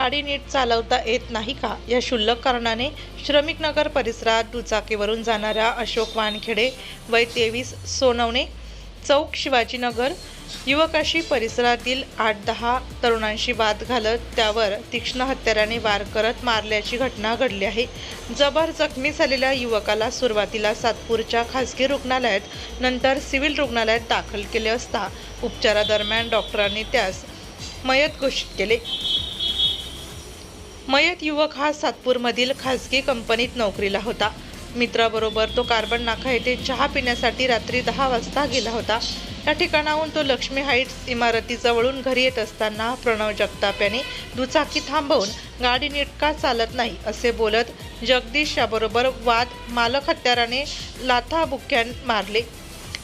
गाडी नीट चालवता येत नाही का? या क्षुल्लक कारणाने श्रमिक नगर परिसरात दुचाकीवरून जाणाऱ्या अशोक वानखेडे वय तेवीस सोनवणे चौक शिवाजीनगर युवकाशी परिसरातील आठ दहा तरुणांशी वाद घालत त्यावर तीक्ष्ण हत्याराने वार करत मारल्याची घटना घडली आहे. जबर जखमी झालेल्या युवकाला सुरुवातीला सातपूरच्या खासगी रुग्णालयात नंतर सिव्हिल रुग्णालयात दाखल केले असता उपचारादरम्यान डॉक्टरांनी त्यास मयत घोषित केले. मयत युवक हा सातपूरमधील खासगी कंपनीत नोकरीला होता. मित्राबरोबर तो कार्बन नाका येथे चहा पिण्यासाठी रात्री दहा वाजता गेला होता. या ठिकाणाहून तो लक्ष्मी हाईट्स इमारतीजवळून घरी येत असताना प्रणव जगताप याने दुचाकी थांबवून गाडी नीटका चालत नाही असे बोलत जगदीश याबरोबर वाद मालक हत्याराने लाथा बुक्क्यान मारले.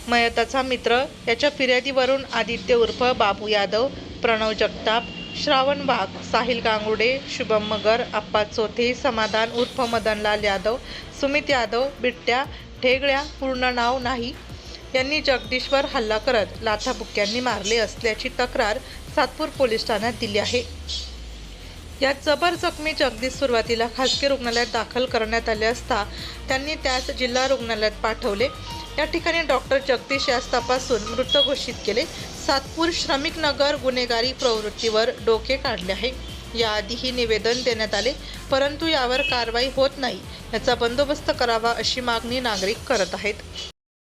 मयताचा मित्र याच्या फिर्यादीवरून आदित्य उर्फ बाबू यादव प्रणव जगताप श्रावण वाघ साहिल गांगुडे शुभम मगर आप्पा चोथे समाधान उर्फ मदनलाल यादव सुमित यादव बिट्ट्या ठेगळ्या पूर्ण नाव नाही. यांनी जगदीशवर हल्ला करत लाथाबुक्क्यांनी मारले असल्याची तक्रार सातपूर पोलीस ठाण्यात दिली आहे. यात जबर जखमी जगदीश सुरुवातीला खासगी रुग्णालयात दाखल करण्यात आले असता त्यांनी त्यास जिल्हा रुग्णालयात पाठवले. या ठिकाणी डॉक्टर जगदीश यास तपासून मृत घोषित केले. सातपूर श्रमिक नगर गुन्हेगारी प्रवृत्तीवर डोके काढले आहे. याआधीही निवेदन देण्यात आले परंतु यावर कारवाई होत नाही. याचा बंदोबस्त करावा अशी मागणी नागरिक करत आहेत.